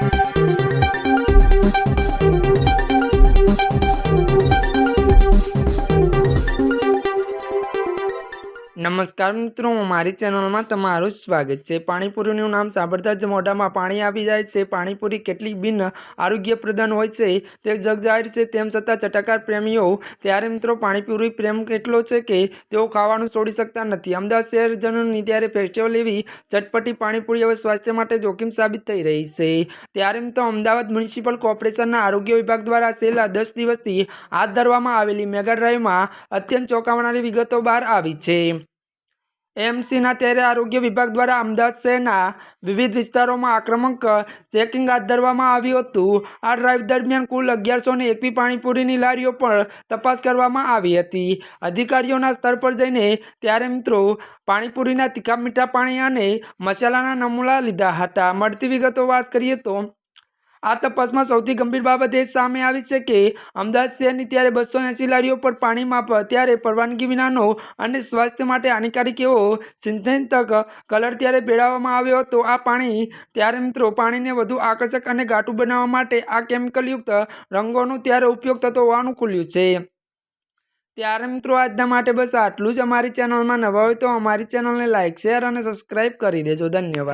Thank you. નમસ્કાર મિત્રો, મારી ચેનલમાં તમારું સ્વાગત છે. પાણીપુરીનું નામ સાંભળતા જ મોઢામાં પાણી આવી જાય છે. પાણીપુરી કેટલી બિન આરોગ્યપ્રદાન હોય છે તે જગજાહેર છે. તેમ છતાં ચટાકાર પ્રેમીઓ, ત્યારે મિત્રો પાણીપુરી પ્રેમ કેટલો છે કે તેઓ ખાવાનું છોડી શકતા નથી. અમદાવાદ શહેરજનોની ત્યારે ફેસ્ટિવલ એવી ચટપટી પાણીપુરી હવે સ્વાસ્થ્ય માટે જોખમ સાબિત થઈ રહી છે. ત્યારે મિત્રો અમદાવાદ મ્યુનિસિપલ કોર્પોરેશનના આરોગ્ય વિભાગ દ્વારા છેલ્લા દસ દિવસથી હાથ ધરવામાં આવેલી મેગા ડ્રાઈવમાં અત્યંત ચોંકાવનારી વિગતો બહાર આવી છે. એમસીના ત્યારે આરોગ્ય વિભાગ દ્વારા અમદાવાદ શહેરના વિવિધ વિસ્તારોમાં આક્રમક ચેકિંગ હાથ ધરવામાં આવ્યું હતું. આ ડ્રાઈવ દરમિયાન કુલ અગિયારસો ને એકવી પાણીપુરીની લારીઓ પણ તપાસ કરવામાં આવી હતી. અધિકારીઓના સ્તર પર જઈને ત્યારે મિત્રો પાણીપુરીના તીખા મીઠા પાણી અને મસાલાના નમૂના લીધા હતા. મળતી વિગતો વાત કરીએ તો આ તપાસમાં સૌથી ગંભીર બાબત એ સામે આવી છે કે અમદાવાદ શહેરની ત્યારે બસો એંસી લારીઓ પર પાણી માપ ત્યારે પરવાનગી વિનાનો અને સ્વાસ્થ્ય માટે હાનિકારક એવો સિન્થેટિક કલર ત્યારે ભેળવવામાં આવ્યો હતો. આ પાણી ત્યારે મિત્રો પાણીને વધુ આકર્ષક અને ઘાટું બનાવવા માટે આ કેમિકલયુક્ત રંગોનો ત્યારે ઉપયોગ થતો હોવાનું ખુલ્યું છે. ત્યારે મિત્રો આજના માટે બસ આટલું જ. અમારી ચેનલમાં નવા હોય તો અમારી ચેનલને લાઇક શેર અને સબસ્ક્રાઈબ કરી દેજો. ધન્યવાદ.